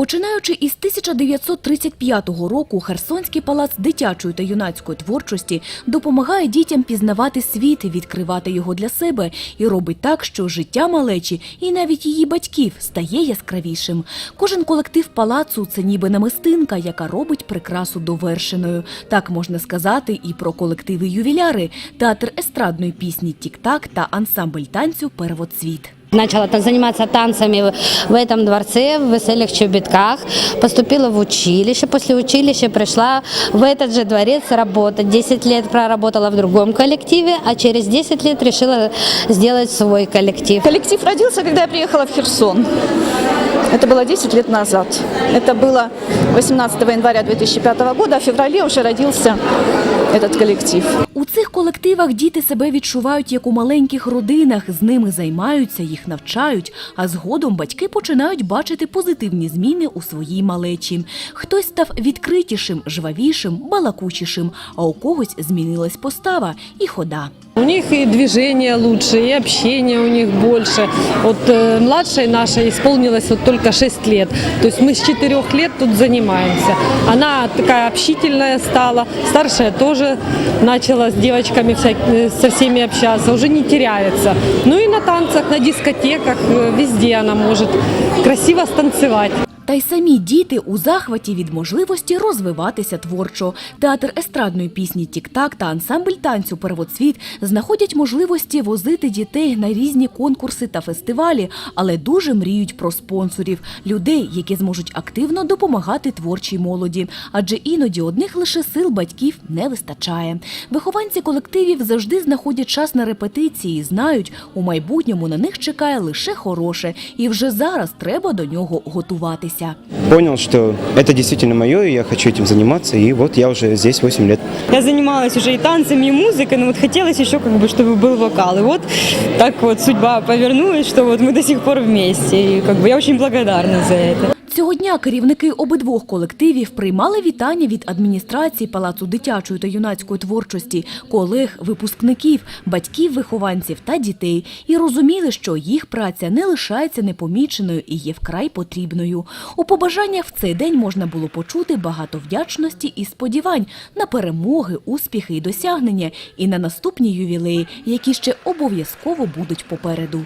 Починаючи із 1935 року, Херсонський палац дитячої та юнацької творчості допомагає дітям пізнавати світ, відкривати його для себе і робить так, що життя малечі і навіть її батьків стає яскравішим. Кожен колектив палацу це ніби намистинка, яка робить прикрасу довершеною. Так можна сказати і про колективи ювіляри, театр естрадної пісні Тік-так та ансамбль танцю Первоцвіт. Начала та- заниматься танцами в- этом дворце, в веселых чобитках. Поступила в училище. После училища пришла в этот же дворец работать. 10 лет проработала в другом коллективе, а через 10 лет решила сделать свой коллектив. Коллектив родился, когда я приехала в Херсон. Это было 10 лет назад. Это было 18 января 2005 года, а в феврале уже родился этот коллектив. У цих колективах діти себе відчувають як у маленьких родинах, з ними займаються, їх навчають, а згодом батьки починають бачити позитивні зміни у своїй малечі. Хтось став відкритішим, жвавішим, балакучішим, а у когось змінилась постава і хода. У них и движение лучше, и общение у них больше. Вот э, младшей нашей исполнилось вот только 6 лет. То есть мы с 4 лет тут занимаемся. Она такая общительная стала. Старшая тоже начала с девочками вся- э, со всеми общаться, уже не теряется. Ну и на танцах, на дискотеках, э, везде она может красиво станцевать. Та й самі діти у захваті від можливості розвиватися творчо. Театр естрадної пісні Тік-так та ансамбль танцю Первоцвіт знаходять можливості возити дітей на різні конкурси та фестивалі, але дуже мріють про спонсорів людей, які зможуть активно допомагати творчій молоді. Адже іноді одних лише сил батьків не вистачає. Вихованці колективів завжди знаходять час на репетиції, знають, у майбутньому на них чекає лише хороше, і вже зараз треба до нього готуватися Понял, что это действительно мое, и я хочу этим заниматься, и вот я уже здесь 8 лет. Я занималась уже и танцами, и музыкой, но вот хотелось еще как бы, чтобы был вокал. И вот так вот судьба повернулась, что вот мы до сих пор вместе. И как бы я очень благодарна за это. Цього дня керівники обидвох колективів приймали вітання від адміністрації Палацу дитячої та юнацької творчості, колег, випускників, батьків вихованців та дітей і розуміли, що їх праця не лишається непоміченою і є вкрай потрібною. У побажаннях в цей день можна було почути багато вдячності і сподівань на перемоги, успіхи і досягнення, і на наступні ювілеї, які ще обов'язково будуть попереду.